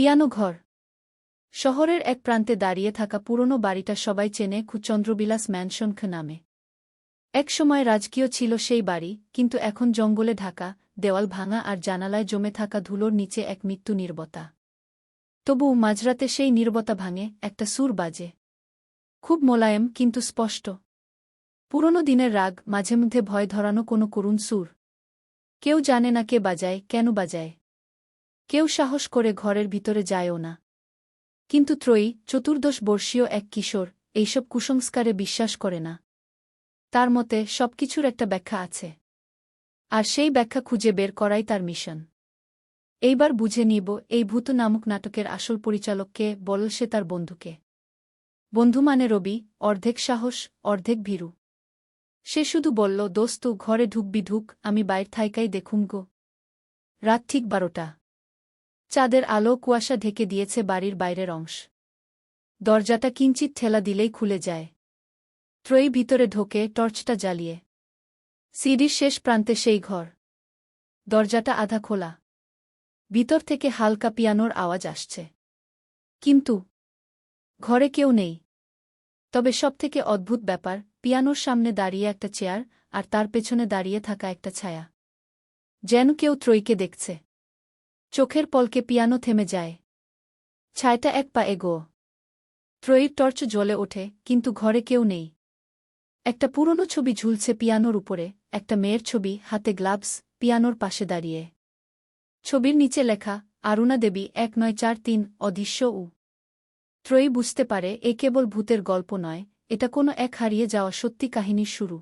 Piano ঘর। শহরের এক প্রান্তে দাঁড়িয়ে থাকা পুরনো বাড়িটা সবাই চেনে চন্দ্রবিলাস ম্যানশন খ নামে। এক সময় রাজকীয় ছিল সেই বাড়ি, কিন্তু এখন জঙ্গলে ঢাকা, দেওয়াল ভাঙা আর জানালায় জমে থাকা ধুলোর নিচে এক মৃত্যু নির্বতা। তবু মাঝরাতে সেই নির্বতা ভাঙে, একটা সুর বাজে। খুব মোলায়েম, কিন্তু স্পষ্ট। পুরনো দিনের রাগ, মাঝে মধ্যে ভয় ধরানো কোনো করুণ সুর। কেউ জানে না কে বাজায়, কেন বাজায়। কেউ সাহস করে ঘরের ভিতরে যায়ও না। কিন্তু ত্রয়ী, চতুর্দশ বর্ষীয় এক কিশোর, এইসব কুসংস্কারে বিশ্বাস করে না। তার মতে, সবকিছুর একটা ব্যাখ্যা আছে। আর সেই ব্যাখ্যা খুঁজে বের করাই তার মিশন। এইবার বুঝে নিব, এই ভূত নামক নাটকের আসল পরিচালককে বল সে তার বন্ধুকে। বন্ধু মানে রবি, অর্ধেক সাহস, অর্ধেক ভীরু। সে শুধু বলল, দোস্ত, ঘরে ঢুকবি ঢুক, আমি বাইর থাইকাই দেখুম গো। রাত ঠিক বারোটা। চাঁদের আলো কুয়াশা ঢেকে দিয়েছে বাড়ির বাইরের অংশ। দরজাটা কিঞ্চিত ঠেলা দিলেই খুলে যায়। ত্রয়ী ভিতরে ঢোকে, টর্চটা জ্বালিয়ে। সিঁড়ির শেষ প্রান্তে সেই ঘর। দরজাটা আধা খোলা। ভিতর থেকে হালকা পিয়ানোর আওয়াজ আসছে। কিন্তু ঘরে কেউ নেই। তবে সবথেকে অদ্ভুত ব্যাপার, পিয়ানোর সামনে দাঁড়িয়ে একটা চেয়ার আর তার পেছনে দাঁড়িয়ে থাকা একটা ছায়া। যেন কেউ ত্রয়ীকে দেখছে। চোখের পলকে পিয়ানো থেমে যায়। ছায়াটা এক পা এগো ত্রয়ীর টর্চ জ্বলে ওঠে, কিন্তু ঘরে কেউ নেই। একটা পুরনো ছবি ঝুলছে পিয়ানোর উপরে, একটা মেয়ের ছবি, হাতে গ্লাভস, পিয়ানোর পাশে দাঁড়িয়ে। ছবির নিচে লেখা আরুণা দেবী, এক নয় চার তিন, অদৃশ্য উ। ত্রয়ী বুঝতে পারে, এ কেবল ভূতের গল্প নয়, এটা কোনো এক হারিয়ে যাওয়া সত্যি কাহিনীর শুরু।